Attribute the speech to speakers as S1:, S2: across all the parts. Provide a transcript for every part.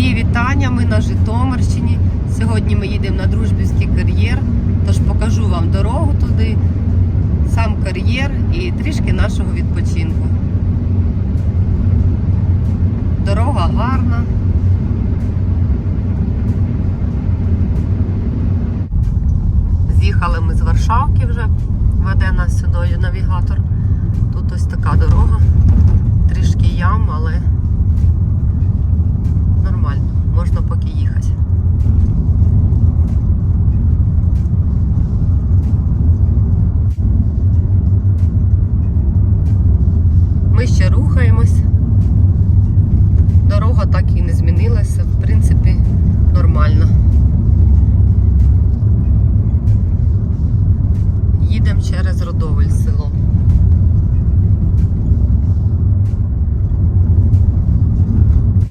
S1: Мої вітання, ми на Житомирщині. Сьогодні ми їдемо на Дружбівський кар'єр, тож покажу вам дорогу туди, сам кар'єр і трішки нашого відпочинку. Дорога гарна. З'їхали ми з Варшавки вже, веде нас сюди навігатор. Тут ось така дорога, трішки ям, але нормально, можна поки їхати. Ми ще рухаємось. Дорога так і не змінилася, в принципі, нормально. Їдемо через Родовель село.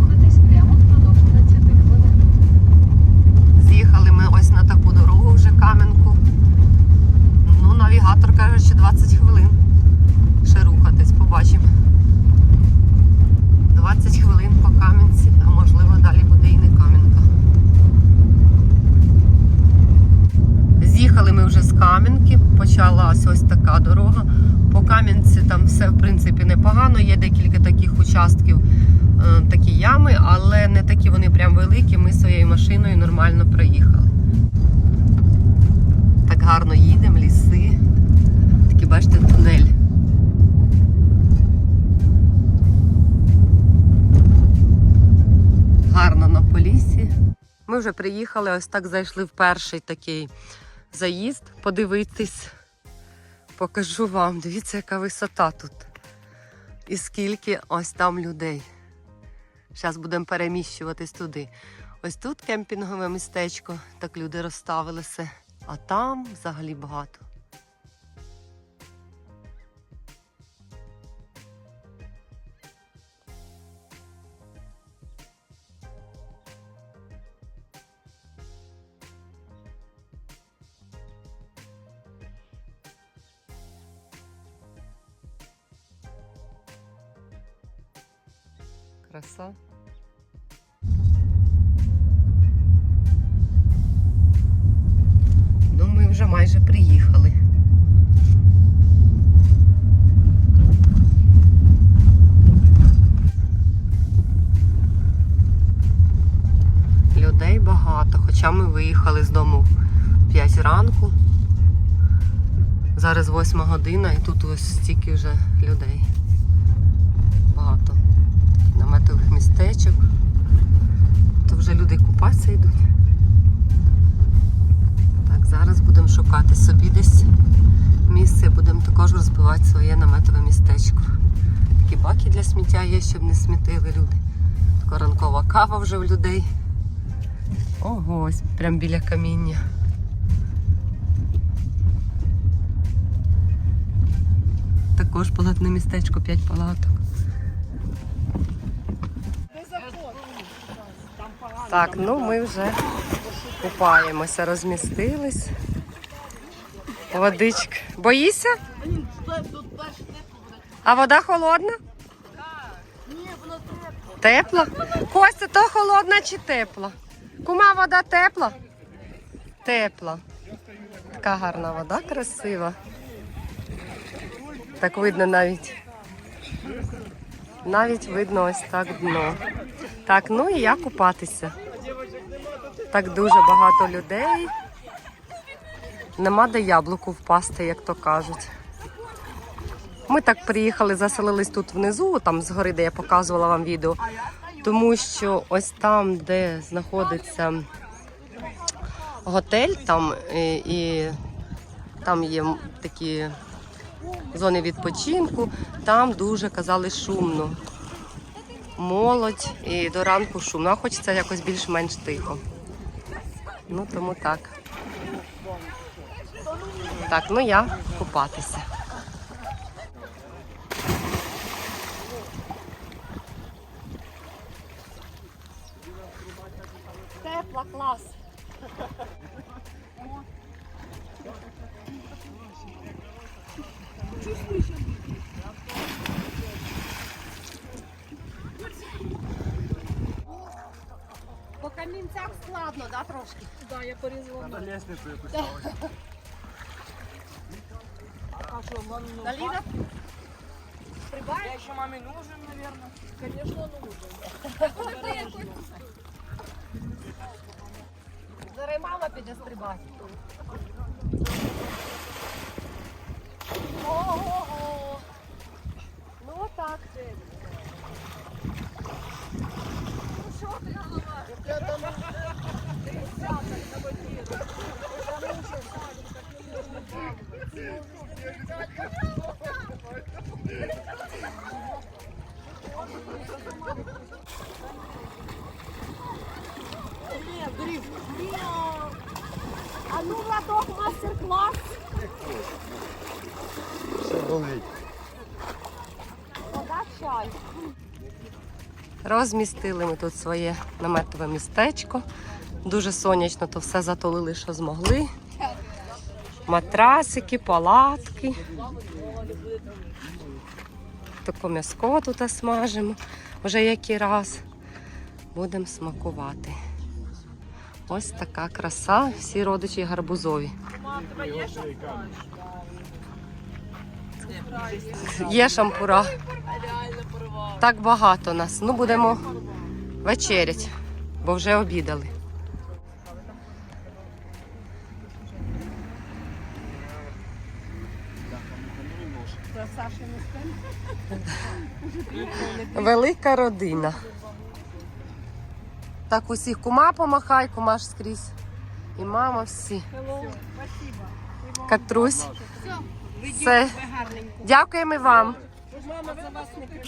S2: Рухатись прямо впродовж 20 хвилин.
S1: З'їхали ми ось на таку дорогу вже Кам'янку. Ну, навігатор каже, ще 20 хвилин. Ще рухатись, побачимо. 20 хвилин по Кам'янці, а можливо далі буде і не Кам'янка. З'їхали ми вже з Кам'янки, почалась ось така дорога. По Кам'янці там все в принципі непогано, є декілька таких участків, е, такі ями, але не такі вони прям великі. Ми своєю машиною нормально проїхали. Так гарно їдемо, ліси. Такий, бачите, тунель. Гарно на полісі. Ми вже приїхали, ось так зайшли в перший такий заїзд. Подивитись, покажу вам. Дивіться, яка висота тут. І скільки ось там людей. Зараз будемо переміщуватись туди. Ось тут кемпінгове містечко, так люди розставилися, а там взагалі багато. Вже майже приїхали. Людей багато, хоча ми виїхали з дому в 5 ранку. Зараз 8 година і тут ось стільки вже людей. Багато наметових містечок. То вже люди купатися йдуть. Так, зараз шукати собі десь місце, будемо також розбивати своє наметове містечко. Такі баки для сміття є, щоб не смітили люди. Така ранкова кава вже в людей. Ого, ось прямо біля каміння. Також палатне містечко, 5 палаток. Так, ну ми вже купаємося, розмістились. Водичка. Боїшся? А вода холодна? Тепла? Костя, то холодна чи тепла? Кума вода тепла? Тепла. Така гарна вода, красива. Так видно навіть. Навіть видно ось так дно. Так, ну і я купатися. Так дуже багато людей. Нема де яблуку впасти, як то кажуть. Ми так приїхали, заселились тут внизу, там згори, де я показувала вам відео. Тому що ось там, де знаходиться готель, там і, і там є такі зони відпочинку, там дуже казали шумно. Молодь і до ранку шумно. А хочеться якось більш-менш тихо. Ну тому так. Так, ну я купатися. Тепла клас. По камінцях складно, да, трошки?
S2: Да, я порізала.
S3: Надо лестницу якусь
S2: ну,
S1: Аліна?
S2: Я еще маме нужен, наверное. Конечно, нужен.
S1: Зараз мама піде стрибати. Ого! Ну отак. Ну що ти голова? Я там
S2: А ну, Владок, мастер-класс.
S3: Все.
S1: Розмістили ми тут своє наметове містечко. Дуже сонячно, то все затолили, що змогли. Матрасики, палатки. Таке м'яско тут смажимо. Вже який раз будемо смакувати. Ось така краса, всі родичі гарбузові.
S2: Є
S1: шампура. Так багато нас. Ну, будемо вечерять, бо вже обідали.
S2: Це Саша не
S1: Велика родина. Так усіх кума помахай, кума ж скрізь. І мама всі. Катрусь. Все. Дякуємо вам.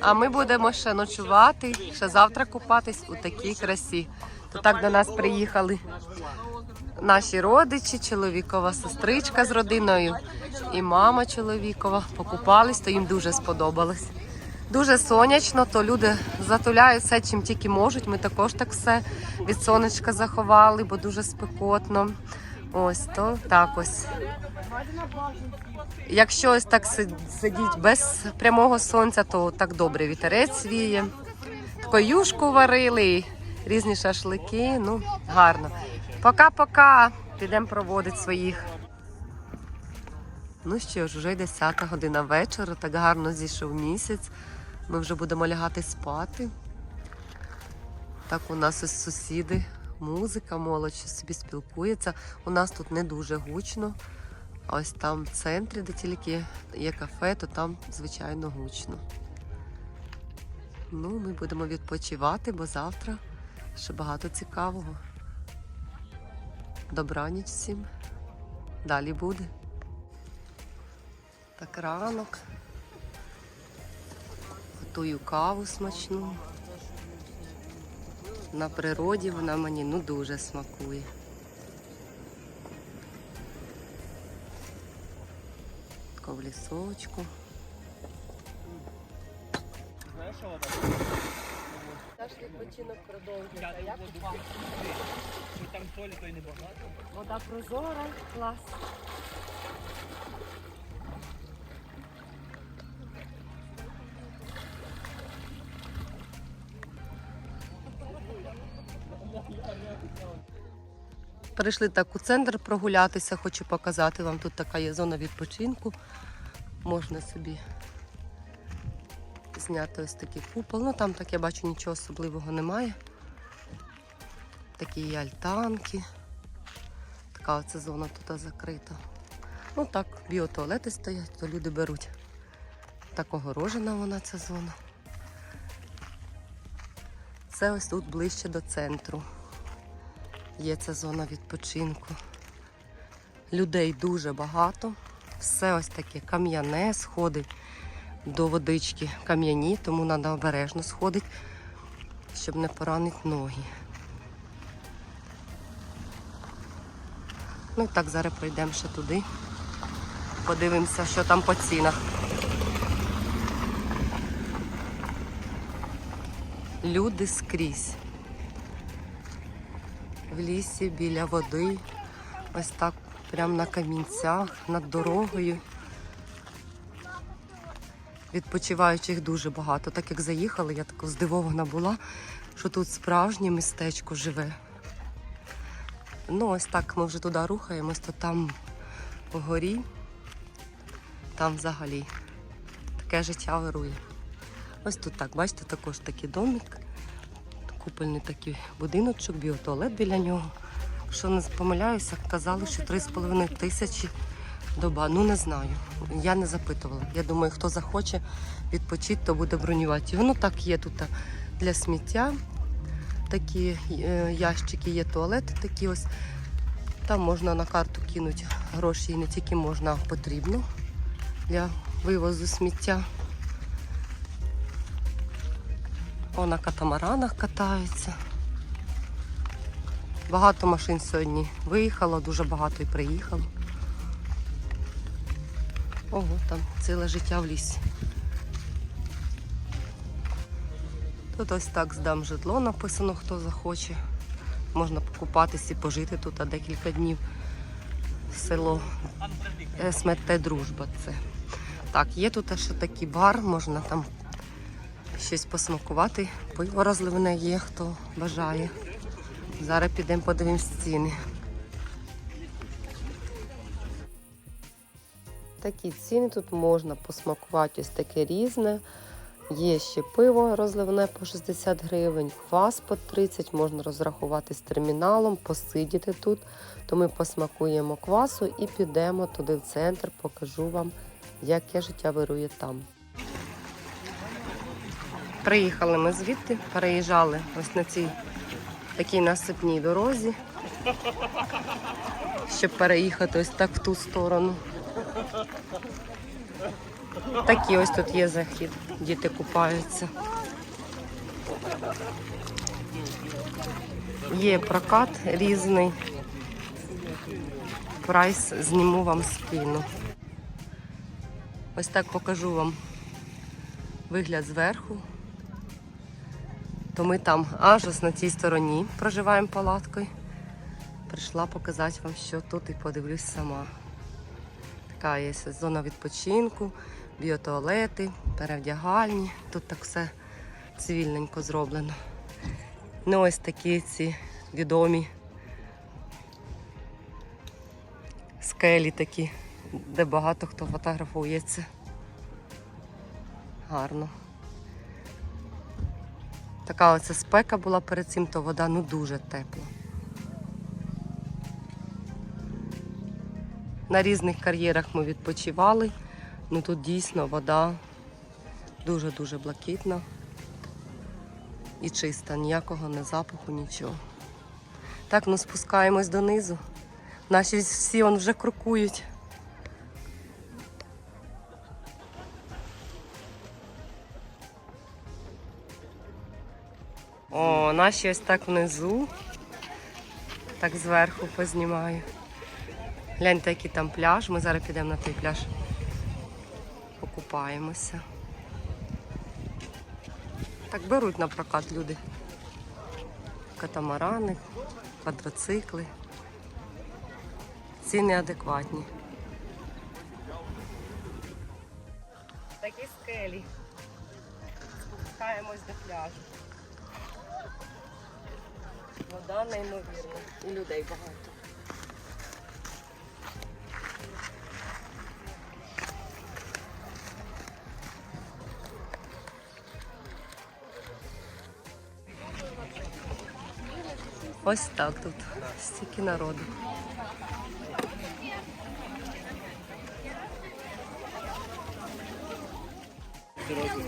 S1: А ми будемо ще ночувати, ще завтра купатись у такій красі. То так до нас приїхали наші родичі, чоловікова сестричка з родиною і мама чоловікова. Покупались, то їм дуже сподобалось. Дуже сонячно, то люди затуляють все, чим тільки можуть. Ми також так все від сонечка заховали, бо дуже спекотно. Ось то так ось. Якщо ось так сидіть без прямого сонця, то так добре вітерець віє. Таку юшку варили, різні шашлики. Ну, гарно. Пока-пока. Підемо проводити своїх. Ну що ж, вже 10 година вечора, так гарно зійшов місяць. Ми вже будемо лягати спати. Так у нас ось сусіди, музика, молодь собі спілкується. У нас тут не дуже гучно. Ось там в центрі, де тільки є кафе, то там, звичайно, гучно. Ну, ми будемо відпочивати, бо завтра ще багато цікавого. Добраніч всім. Далі буде. Так ранок. Готую каву смачну. На природі вона мені ну дуже смакує. Тако в лісочку. Наш відпочинок продовжується. Як тут вам?
S3: Там солі то й небагато.
S1: Вода прозора, клас. Прийшли так у центр прогулятися, хочу показати вам. Тут така є зона відпочинку. Можна собі зняти ось такий купол. Ну там так я бачу нічого особливого немає. Такі є альтанки. Така оця зона тут закрита. Ну так, біотуалети стоять, то люди беруть. Так огорожена вона ця зона. Це ось тут ближче до центру. Є ця зона відпочинку. Людей дуже багато. Все ось таке кам'яне, сходи до водички кам'яні, тому треба обережно сходити, щоб не поранити ноги. Ну і так, зараз пройдемо ще туди. Подивимося, що там по цінах. Люди скрізь. В лісі, біля води. Ось так, прямо на камінцях, над дорогою. Відпочиваючих дуже багато. Так як заїхали, я така здивована була, що тут справжнє містечко живе. Ну, ось так ми вже туди рухаємось, то там вгорі, там взагалі таке життя вирує. Ось тут так, бачите, також такий домик, купольний такий будиночок, біотуалет біля нього. Якщо не помиляюся, казали, що 3,5 тисячі доба. Ну не знаю. Я не запитувала. Я думаю, хто захоче відпочити, то буде бронювати. Воно так є тут для сміття. Такі е, ящики, є туалети такі ось. Там можна на карту кинути гроші і не тільки можна, а потрібно для вивозу сміття. О, на катамаранах катаються. Багато машин сьогодні виїхало, дуже багато і приїхало. Ого, там ціле життя в лісі. Тут ось так здам житло написано, хто захоче. Можна покупатись і пожити тут а декілька днів. Село СМТ Дружба це. Так, є тут ще такий бар, можна там щось посмакувати. Пиво розливне є, хто бажає. Зараз підемо подивимось ціни. Такі ціни тут можна посмакувати ось таке різне. Є ще пиво розливне по 60 гривень, квас по 30, можна розрахувати з терміналом, посидіти тут. То ми посмакуємо квасу і підемо туди в центр, покажу вам, яке життя вирує там. Приїхали ми звідти, переїжджали ось на цій такій насипній дорозі, щоб переїхати ось так в ту сторону. Такий ось тут є захід, діти купаються. Є прокат різний. Прайс зніму вам спину. Ось так покажу вам вигляд зверху. То ми там аж ось на цій стороні проживаємо палаткою. Прийшла показати вам, що тут і подивлюсь сама. Така є зона відпочинку, біотуалети, перевдягальні. Тут так все цивільненько зроблено. Ну ось такі ці відомі скелі такі, де багато хто фотографується. Гарно. Така оця спека була перед цим, то вода ну дуже тепла. На різних кар'єрах ми відпочивали. Ну тут дійсно вода дуже-дуже блакитна і чиста, ніякого не запаху, нічого. Так, ну спускаємось донизу. Наші всі он вже крокують. О, наші ось так внизу. Так зверху познімаю. Гляньте, який там пляж. Ми зараз підемо на той пляж. Покупаємося. Так беруть на прокат люди. Катамарани, квадроцикли. Ціни адекватні. Такі скелі. Спускаємось до пляжу. Вода неймовірна. І людей багато. Ось так тут. Стільки народу.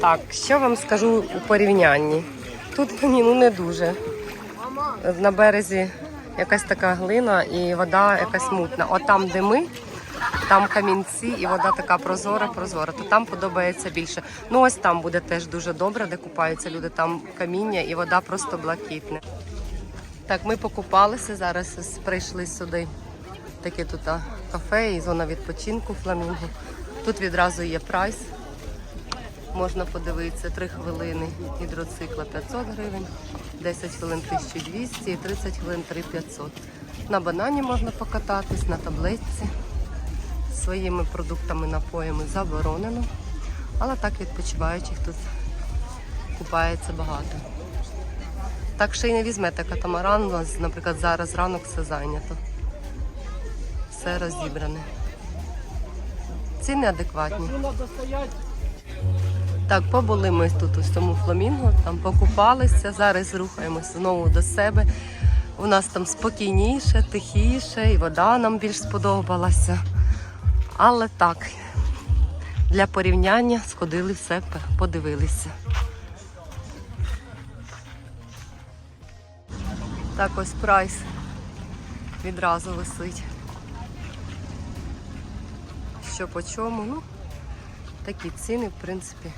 S1: Так, що вам скажу у порівнянні? Тут мені ну не дуже. На березі якась така глина і вода якась мутна. От там, де ми, там камінці і вода така прозора, прозора. То там подобається більше. Ну ось там буде теж дуже добре, де купаються люди. Там каміння і вода просто блакитна. Так, ми покупалися зараз. Прийшли сюди. Таке тут кафе і зона відпочинку фламінго. Тут відразу є прайс. Можна подивитися 3 хвилини гідроцикла 500 гривень, 10 хвилин 1200 і 30 хвилин 3500. На банані можна покататись, на таблетці. Своїми продуктами, напоями заборонено. Але так відпочиваючих тут купається багато. Так що і не візьмете катамаран. У нас, наприклад, зараз ранок все зайнято. Все розібране. Ціни адекватні. Так, побули ми тут у цьому фламінго, там покупалися. Зараз рухаємося знову до себе. У нас там спокійніше, тихіше, і вода нам більш сподобалася. Але так, для порівняння сходили все, подивилися. Так ось прайс відразу висить. Що по чому? Ну, такі ціни, в принципі,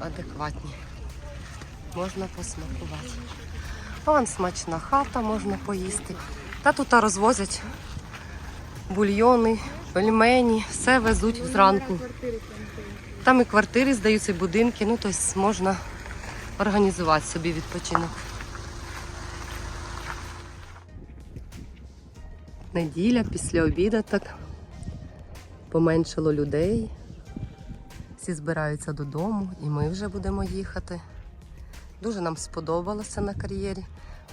S1: адекватні. Можна посмакувати. Вон смачна хата, можна поїсти. Та тут розвозять бульйони, пельмені, все везуть зранку. Там і квартири здаються, і будинки, ну тобто можна організувати собі відпочинок. Неділя після обіду так поменшало людей. Всі збираються додому, і ми вже будемо їхати. Дуже нам сподобалося на кар'єрі.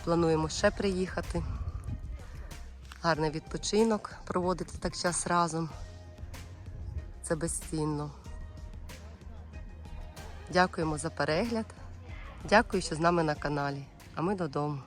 S1: Плануємо ще приїхати. Гарний відпочинок, проводити так час разом. Це безцінно. Дякуємо за перегляд. Дякую, що з нами на каналі. А ми додому.